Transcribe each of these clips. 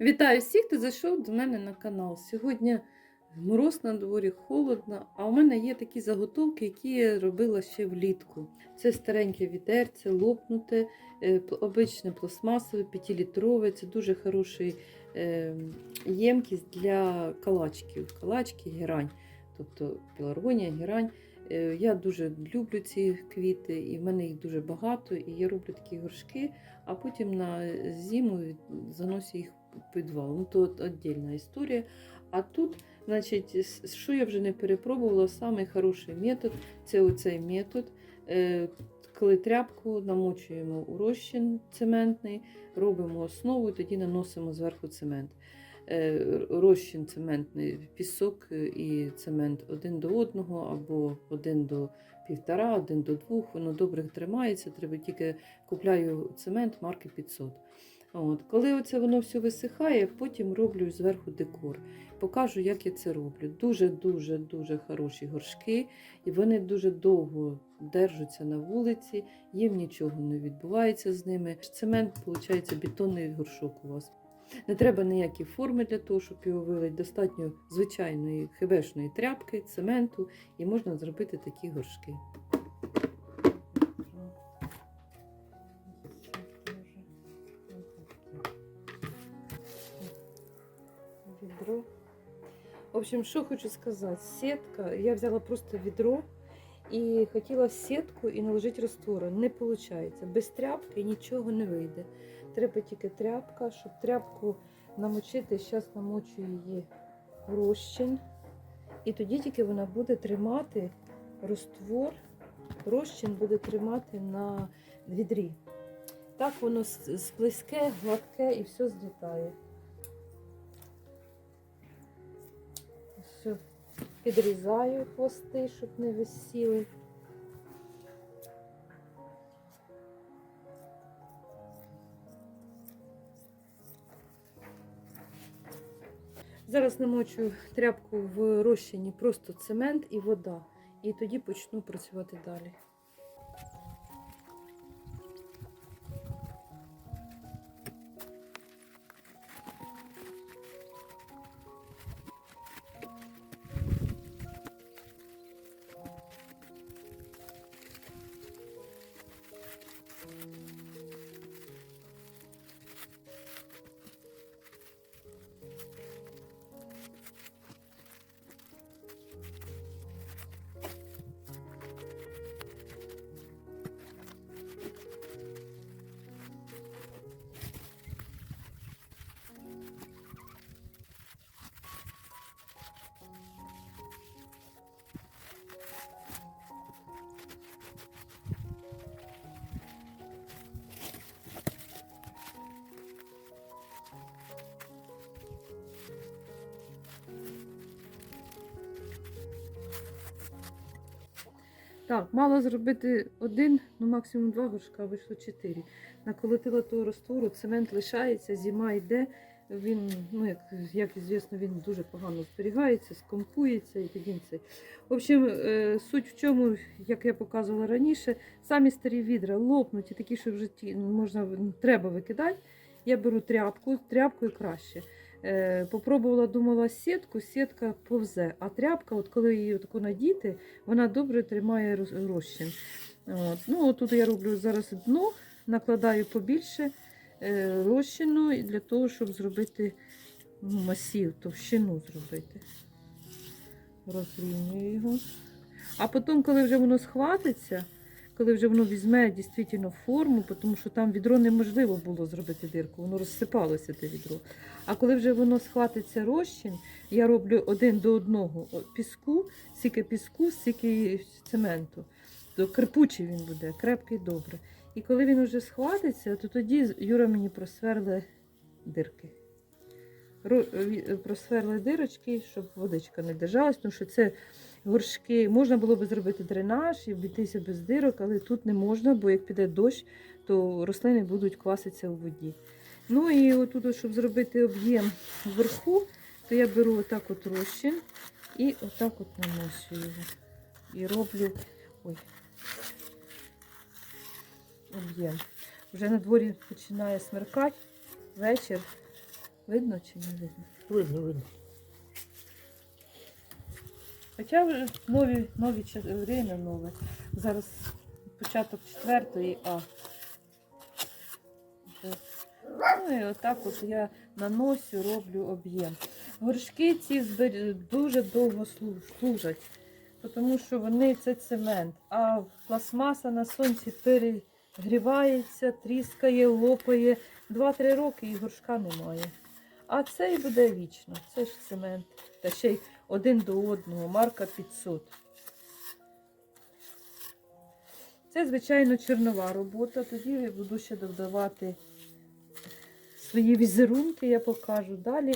Вітаю всіх, хто зайшов до мене на канал. Сьогодні мороз на дворі, холодно, а у мене є такі заготовки, які я робила ще влітку. Це стареньке відерце, лопнуте, е, обичне пластмасове, 5-літрове. Це дуже хороший е, ємкість для калачків. Калачки, герань, тобто пеларгонія, герань. Е, Я дуже люблю ці квіти, і в мене їх дуже багато. І я роблю такі горшки, а потім на зиму заношу їх підвал. Ну, то віддільна історія. А тут, значить, що я вже не перепробувала, самий хороший метод це оцей метод. Е, Коли тряпку намочуємо у розчин цементний, робимо основу і тоді наносимо зверху цемент. Е, Розчин цементний, пісок і цемент один до одного, або один до півтора, один до двох. Воно добре тримається. Треба тільки купляю цемент марки 500. От. Коли оце воно все висихає, потім роблю зверху декор. Покажу, як я це роблю. Дуже-дуже дуже хороші горшки, і вони дуже довго держаться на вулиці, їм нічого не відбувається з ними. Цемент, виходить, бетонний горшок у вас. Не треба ніякі форми для того, щоб його вилити. Достатньо звичайної хебешної тряпки, цементу, і можна зробити такі горшки. Відро. В общем, що хочу сказати, сітка. Я взяла просто відро і хотіла в сітку і наложити раствора. Не виходить. Без тряпки нічого не вийде. Треба тільки тряпка, щоб тряпку намочити. Зараз намочу її в розчин. І тоді тільки вона буде тримати роствор, розчин буде тримати на відрі. Так воно сплеске, гладке і все злітає. Все. Підрізаю хвости, щоб не висіли. Зараз намочу тряпку в розчині просто цемент і вода. І тоді почну працювати далі. Так, мало зробити один, ну максимум два горшка, вийшло чотири. Наколотила того раствору, цемент лишається, зима йде. Він, ну як, як звісно, він дуже погано зберігається, скомпується і тоді це. В общем, е, суть в чому, як я показувала раніше, самі старі відра лопнуті, такі, що в житті можна треба викидати. Я беру тряпку, тряпкою краще. Е, попробувала, думала сітку, сітка повзе, а тряпка, от коли її таку надіти, вона добре тримає розчин. От. Ну, тут я роблю зараз дно, накладаю побільше е, розчину для того, щоб зробити ну, масів, товщину зробити. Розрівнюю його. А потім, коли вже воно схватиться, коли вже воно візьме дійсно форму, тому що там відро неможливо було зробити дирку, воно розсипалося те відро. А коли вже воно схватиться розчин, я роблю один до одного піску, стільки піску, стільки цементу. То крепучий він буде, крепкий добре. І коли він вже схватиться, то тоді Юра мені просверли дирки. Просверли дирочки, щоб водичка не держалась, тому що це горшки. Можна було би зробити дренаж і обійтися без дирок, але тут не можна, бо як піде дощ, то рослини будуть кваситися у воді. Ну і отут, щоб зробити об'єм вверху, то я беру отак от розчин і отак от наносю його. І роблю ой, об'єм. Вже на дворі починає смеркати вечір. Видно чи не видно? Видно, видно. Хоча вже нові, нові ча- время нове. Зараз початок четвертої, а. Ну і отак от я наносю, роблю об'єм. Горшки ці дуже довго служать, тому що вони це цемент, а пластмаса на сонці перегрівається, тріскає, лопає. Два-три роки і горшка немає. А цей буде вічно. Це ж цемент. Та ще й один до одного, марка 500. Це, звичайно, чорнова робота. Тоді я буду ще додавати свої візерунки, я покажу далі.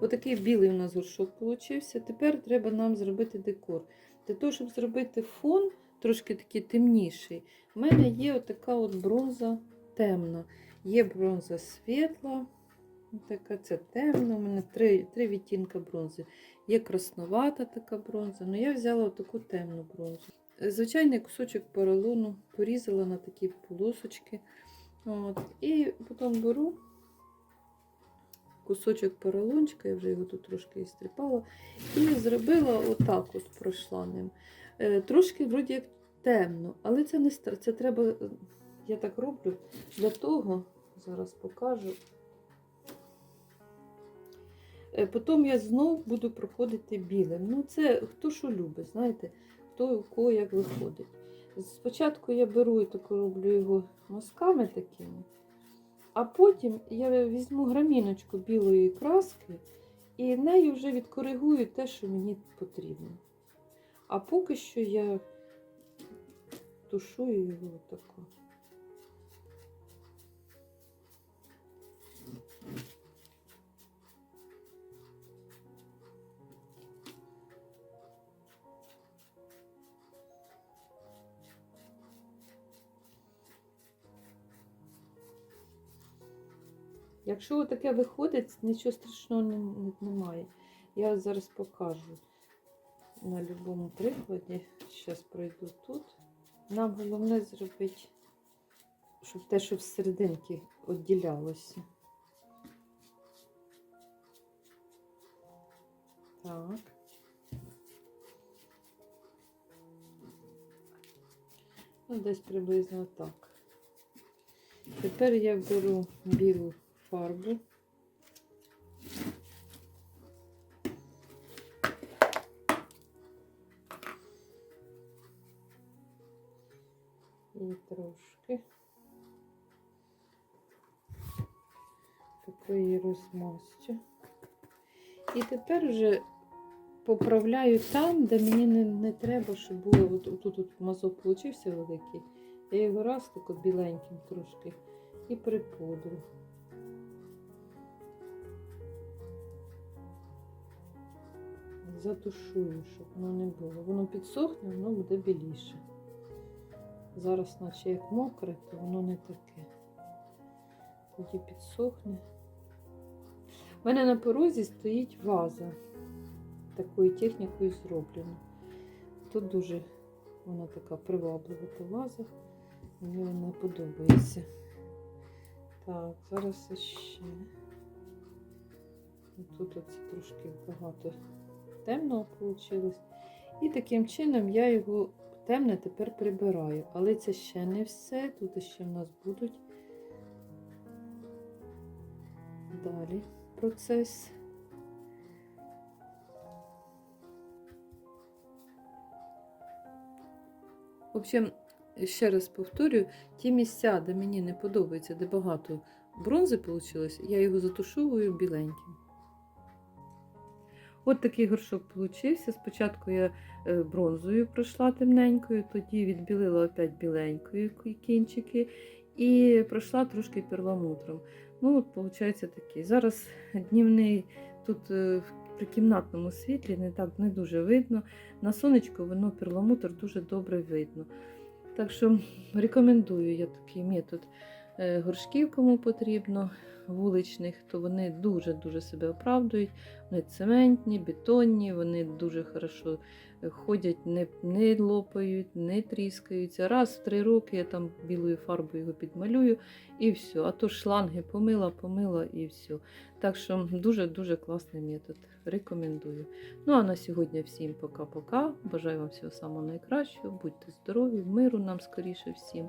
Отакий білий у нас горшок получився. Тепер треба нам зробити декор. Для того, щоб зробити фон трошки такий темніший, в мене є отака от бронза темна. Є бронза світла. Така це темна. У мене три, три відтінка бронзи. Є красновата така бронза. Ну я взяла таку темну бронзу. Звичайний кусочок поролону порізала на такі полосочки. От. І потім беру кусочок поролончика, я вже його тут трошки істріпала, і зробила отак, от пройшла ним. Е, Трошки вроді як темно, але це не стра- це треба, я так роблю для того, зараз покажу. Е, Потім я знов буду проходити білим. Ну, це хто що любить, знаєте, хто у кого як виходить. Спочатку я беру і так роблю його мазками такими. А потім я візьму граміночку білої краски і нею вже відкоригую те, що мені потрібно. А поки що я тушую його отако. Якщо таке виходить, нічого страшного не, не- немає. Я зараз покажу на будь-якому прикладі. Зараз пройду тут. Нам головне зробити, щоб те, що всерединки відділялося. Так. Ну, десь приблизно так. Тепер я беру білу фарбу. І трошки такої розмастю. І тепер вже поправляю там, де мені не, не треба, щоб було от, тут от мазок получився великий. Я його раз так от біленьким трошки і припудрю. Затушую, щоб воно не було. Воно підсохне, воно буде біліше. Зараз, наче як мокре, то воно не таке. Тоді підсохне. У мене на порозі стоїть ваза. Такою технікою зроблена. Тут дуже вона така приваблива та ваза. Мені вона подобається. Так, зараз ще. Тут оце трошки багато темного вийшло. І таким чином я його темне тепер прибираю. Але це ще не все. Тут ще в нас будуть далі процес. В общем, ще раз повторюю, ті місця, де мені не подобається, де багато бронзи вийшло, я його затушовую біленьким. От такий горшок получився. Спочатку я е, бронзою пройшла темненькою, тоді відбілила опять біленькою кінчики і пройшла трошки перламутром. Ну, от, виходить такий. Зараз днівний тут е, при кімнатному світлі не так не дуже видно. На сонечку воно перламутр дуже добре видно. Так що рекомендую я такий метод горшків, кому потрібно, вуличних, то вони дуже-дуже себе оправдують. Вони цементні, бетонні, вони дуже хорошо е, ходять, не, не лопають, не тріскаються. Раз в три роки я там білою фарбою його підмалюю і все. А то шланги помила, помила і все. Так що дуже-дуже класний метод. Рекомендую. Ну а на сьогодні всім пока-пока. Бажаю вам всього самого найкращого. Будьте здорові, миру нам скоріше всім.